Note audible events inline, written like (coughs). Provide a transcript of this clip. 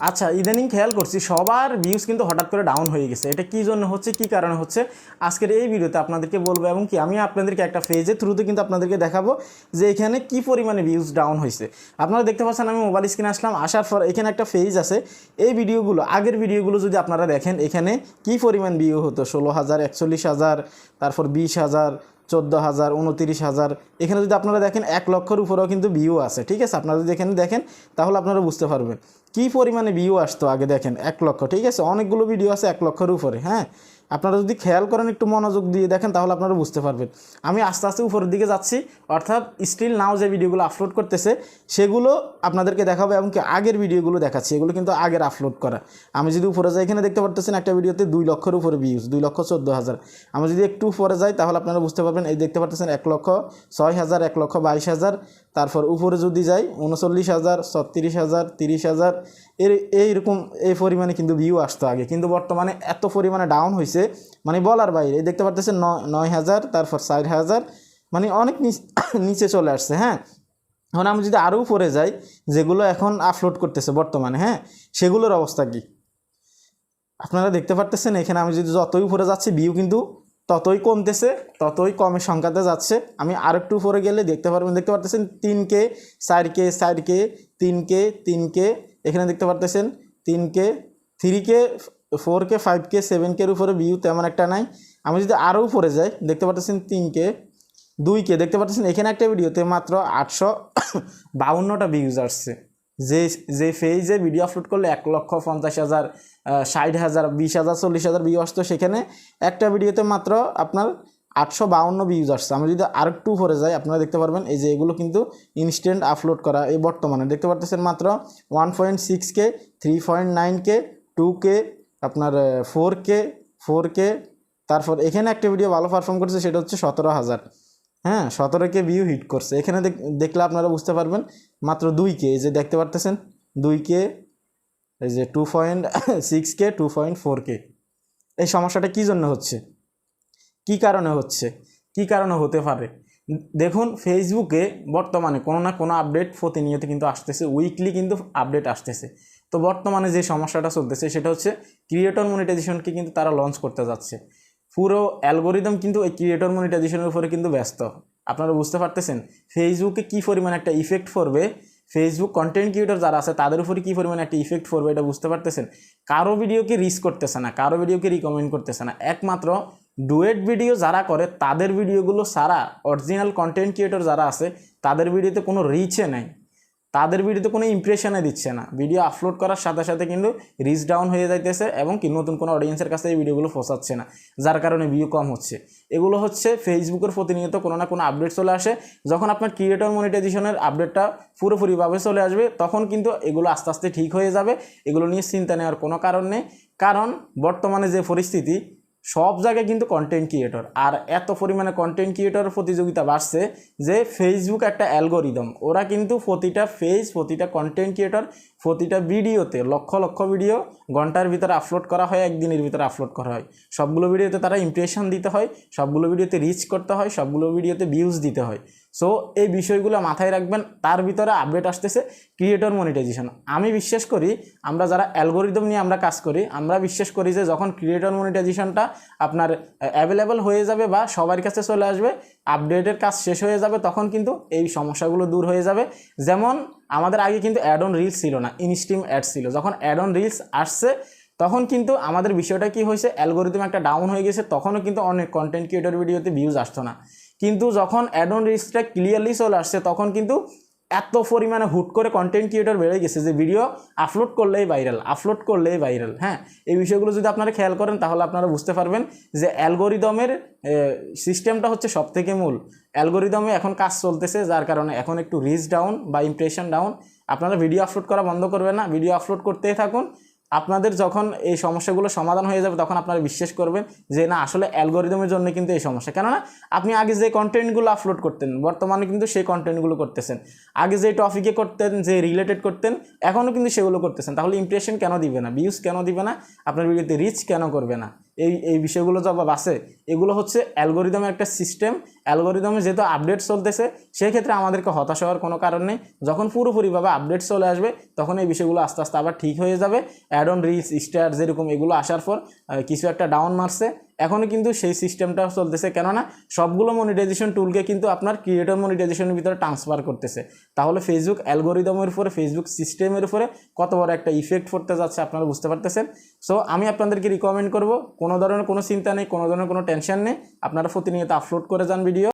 আচ্ছা ইদানিং খেয়াল করছি, সবার ভিউজ কিন্তু হঠাৎ করে ডাউন হয়ে গেছে। এটা কি জন্য হচ্ছে, কি কারণে হচ্ছে? আজকের এই ভিডিওতে আপনাদেরকে বলব, এবং কি আমি আপনাদেরকে একটা পেজের থ্রুতে কিন্তু আপনাদেরকে দেখাবো যে এখানে কি পরিমাণে ভিউজ ডাউন হয়েছে। আপনারা দেখতে পাচ্ছেন, আমি মোবাইল স্ক্রিনে আসলাম, আসার পর এখানে একটা ফেজ আছে। এই ভিডিওগুলো আগের ভিডিওগুলো যদি আপনারা দেখেন, এখানে কি পরিমাণ ভিউ হতো? ষোলো হাজার, একচল্লিশ হাজার, তারপর বিশ হাজার, চোদ্দ হাজার, উনতিরিশ হাজার। এখানে যদি আপনারা দেখেন, এক লক্ষর উপরেও কিন্তু ভিউ আছে। ঠিক আছে, আপনারা যদি এখানে দেখেন, তাহলে আপনারা বুঝতে পারবেন। কী পরিমাণে ভিউ আসতো আগে দেখেন? এক লক্ষ, ঠিক আছে? অনেকগুলো ভিডিও আছে এক লক্ষের উপরে হ্যাঁ? আপনারা যদি খেয়াল করেন একটু মনোযোগ দিয়ে দেখেন, তাহলে আপনারা বুঝতে পারবেন। আমি আস্তে আস্তে উপরের দিকে যাচ্ছি, অর্থাৎ স্টিল নাও যে ভিডিওগুলো আপলোড করতেছে, সেগুলো আপনাদেরকে দেখাবো এবং কি আগের ভিডিওগুলো দেখাচ্ছি। এগুলো কিন্তু আগের আপলোড করা। আমি যদি উপরে যাই, এখানে দেখতে পারতেছেন একটা ভিডিওতে দুই লক্ষের উপরে ভিউজ দুই লক্ষ চোদ্দ হাজার। আমি যদি একটু উপরে যাই, তাহলে আপনারা বুঝতে পারবেন, এই দেখতে পারতেছেন এক লক্ষ ছয় হাজার, এক লক্ষ বাইশ হাজার। তারপর উপরে যদি যাই, উনচল্লিশ হাজার, ছত্রিশ হাজার, তিরিশ হাজার, এর, এইরকম, এই পরিমাণে কিন্তু ভিউ আসতো আগে। কিন্তু বর্তমানে এত পরিমাণে ডাউন হয়েছে মানে বলার বাইরে, এই দেখতে পারতেছেন নয় হাজার, তারপর ষাট হাজার মানে অনেক (coughs) নিচে চলে আসছে হ্যাঁ? এখন আমি যদি আরও উপরে যাই, যেগুলো এখন আপলোড করতেছে বর্তমানে হ্যাঁ? সেগুলোর অবস্থা কী? আপনারা দেখতে পারতেছেন, এখানে আমি যদি যতই উপরে যাচ্ছি ভিউ কিন্তু ততই কমতেছে, ততই কমের সংখ্যাতে যাচ্ছে। আমি আর একটু উপরে গেলে দেখতে পারবেন, দেখতে পারতেছেন তিন কে চার কে চার কে তিন কে তিন কে এখানে দেখতে পারতেছেন তিন K three K four K five K seven কের উপরে ভিউ তেমন একটা নাই। আমি যদি আরও উপরে যাই, দেখতে পারতেছেন তিন কে দুই কে দেখতে পারতেছেন এখানে একটা ভিডিওতে মাত্র আটশো বাউন্নটা ভিউজ আসছে। যে যে ফেজে ভিডিও আপলোড করলে এক লক্ষ পঞ্চাশ হাজার ষাট হাজার, বিশ হাজার, চল্লিশ হাজার ভিউ আসতো, সেখানে একটা ভিডিওতে মাত্র আপনার আটশো বাউন্ন ভিউজ আসছে। আমি যদি আরেকটু উপরে যাই, আপনারা দেখতে পারবেন, এই যে এগুলো কিন্তু ইনস্ট্যান্ট আপলোড করা এই বর্তমানে। দেখতে পারতেছেন মাত্র one point six K three point nine K two K আপনার ফোর কে ফোর কে তারপর এখানে একটা ভিডিও ভালো পারফর্ম করছে, সেটা হচ্ছে সতেরো হাজার। হ্যাঁ সতেরো কে ভিউ হিট করছে। এখানে দেখ- দেখলে আপনারা বুঝতে পারবেন, মাত্র দুই কে, এই যে দেখতে পারতেছেন, দুই কে, এই যে two point six K two point four K. এই সমস্যাটা কী জন্য হচ্ছে? কি কারণে হচ্ছে? কি কারণে হতে পারে? দেখুন ফেসবুকে বর্তমানে কোনো না কোনো আপডেট প্রতিনিয়ত কিন্তু আসতেছে উইকলি কিন্তু আপডেট আসতেছে। তো বর্তমানে যে সমস্যাটা চলতেছে, সেটা হচ্ছে ক্রিয়েটর মনিটাইজেশনকে কিন্তু তারা লঞ্চ করতে যাচ্ছে। পুরো অ্যালগোরিদম কিন্তু এই ক্রিয়েটর মনিটাইজেশনের উপরে কিন্তু ব্যস্ত। আপনারা বুঝতে পারতেছেন ফেসবুকে কী পরিমাণ একটা ইফেক্ট পড়বে? ফেসবুক কন্টেন্ট ক্রিয়েটর যারা আছে, তাদের উপরে কী পরিমাণ একটা ইফেক্ট পড়বে এটা বুঝতে পারতেছেন? কারও ভিডিওকে রিচ করতেছে না, কারও ভিডিওকে রিকমেন্ড করতেছে না। একমাত্র ডুয়েট ভিডিও যারা করে, তাদের ভিডিওগুলো সারা অরিজিনাল কন্টেন্ট ক্রিয়েটর যারা আছে, তাদের ভিডিওতে কোনো রিচে নেই। তাদের ভিডিওতে কোনো ইমপ্রেশনে দিচ্ছে না। ভিডিও আপলোড করার সাথে সাথে কিন্তু রিচ ডাউন হয়ে যাইতেছে এবং কি নতুন কোনো অডিয়েন্সের কাছে এই ভিডিওগুলো পৌঁছাচ্ছে না, যার কারণে ভিউ কম হচ্ছে। এগুলো হচ্ছে ফেসবুকের প্রতিনিয়ত কোনো না কোনো আপডেট চলে আসে। যখন আপনার ক্রিয়েটর মনিটাইজেশনের আপডেটটা পুরোপুরিভাবে চলে আসবে, তখন কিন্তু এগুলো আস্তে আস্তে ঠিক হয়ে যাবে। এগুলো নিয়ে চিন্তা নেওয়ার কোনো কারণ নেই। কারণ বর্তমানে যে পরিস্থিতি সব জায়গায় কিন্তু কন্টেন্ট ক্রিয়েটর আর এত পরিমাণে কন্টেন্ট ক্রিয়েটর প্রতিযোগিতা বাড়ছে যে ফেসবুক একটা অ্যালগোরিদম ওরা কিন্তু প্রতিটা ফেজ প্রতিটা কন্টেন্ট ক্রিয়েটর প্রতিটা ভিডিওতে লক্ষ লক্ষ ভিডিও ঘণ্টার ভিতরে আপলোড করা হয়, একদিনের ভিতরে আপলোড করা হয়। সবগুলো ভিডিওতে তারা ইমপ্রেশন দিতে হয়, সবগুলো ভিডিওতে রিচ করতে হয়, সবগুলো ভিডিওতে ভিউজ দিতে হয়। সো এই বিষয়গুলো মাথায় রাখবেন, তার ভিতরে আপডেট আসতেছে ক্রিয়েটর মনিটাইজেশন আমি বিশ্বাস করি, আমরা যারা অ্যালগোরিদম নিয়ে আমরা কাজ করি, আমরা বিশ্বাস করি যে যখন ক্রিয়েটর মনিটাইজেশনটা আপনার অ্যাভেলেবল হয়ে যাবে বা সবার কাছে চলে আসবে আপডেটের কাজ শেষ হয়ে যাবে, তখন কিন্তু এই সমস্যাগুলো দূর হয়ে যাবে। যেমন, আমাদের আগে কিন্তু অ্যাড অন রিলস ছিল না ইনস্টিম অ্যাড ছিল। যখন অ্যাড অন রিলস আসছে, তখন কিন্তু আমাদের বিষয়টা কি হয়েছে অ্যালগোরিদম একটা ডাউন হয়ে গেছে, তখনও কিন্তু অনেক কন্টেন্ট ক্রিয়েটর ভিডিওতে ভিউজ আসতো না। কিন্তু যখন অ্যাডন রিস্কটা ক্লিয়ারলি চলে আসছে, তখন কিন্তু এত পরিমাণে হুট করে কন্টেন্ট ক্রিয়েটর বেড়ে গেছে যে ভিডিও আপলোড করলেই ভাইরাল আপলোড করলেই ভাইরাল হ্যাঁ? এই বিষয়গুলো যদি আপনারা খেয়াল করেন, তাহলে আপনারা বুঝতে পারবেন যে অ্যালগোরিদমের সিস্টেমটা হচ্ছে সব থেকে মূল। অ্যালগোরিদমে এখন কাজ চলতেছে, যার কারণে এখন একটু রিচ ডাউন বা ইমপ্রেশন ডাউন আপনারা ভিডিও আপলোড করা বন্ধ করবেন না ভিডিও আপলোড করতেই থাকুন। আপনাদের যখন এই সমস্যাগুলো সমাধান হয়ে যাবে, তখন আপনারা বিশ্বাস করবেন যে না, আসলে অ্যালগোরিদমের জন্য কিন্তু এই সমস্যা। কেননা, আপনি আগে যে কন্টেন্টগুলো আপলোড করতেন, বর্তমানে কিন্তু সেই কন্টেন্টগুলো করতেছেন। আগে যে টপিকে করতেন, যে রিলেটেড করতেন, এখনও কিন্তু সেগুলো করতেছেন। তাহলে ইমপ্রেশন কেন দিবে না? ভিউজ কেন দিবে না? আপনার ভিডিওতে রিচ কেন করবে না? এই এই বিষয়গুলো যা আছে, এগুলো হচ্ছে অ্যালগোরিদমের একটা সিস্টেম। অ্যালগোরিদমে যেহেতু আপডেট চলতেছে সেক্ষেত্রে আমাদেরকে হতাশ হওয়ার কোনো কারণ নেই। যখন পুরোপুরিভাবে আপডেট চলে আসবে, তখন এই বিষয়গুলো আস্তে আস্তে আবার ঠিক হয়ে যাবে। অ্যাড অন রিলস স্টার যেরকম এগুলো আসার পর কিছু একটা ডাউন মারছে। এখনও কিন্তু সেই সিস্টেমটা চলতেছে। কেননা সবগুলো মনিটাইজেশন টুলকে কিন্তু আপনার ক্রিয়েটর মনিটাইজেশনের ভিতরে ট্রান্সফার করতেছে। তাহলে ফেসবুক অ্যালগোরিদমের উপরে ফেসবুক সিস্টেমের উপরে কত বড় একটা ইফেক্ট পড়তে যাচ্ছে আপনারা বুঝতে পারতেছেন? সো আমি আপনাদেরকে রিকমেন্ড করব, কোনো ধরনের কোনো চিন্তা নেই, কোনো ধরনের কোনো টেনশন নেই। আপনারা প্রতিনিয়ত আপলোড করে যান ভিডিও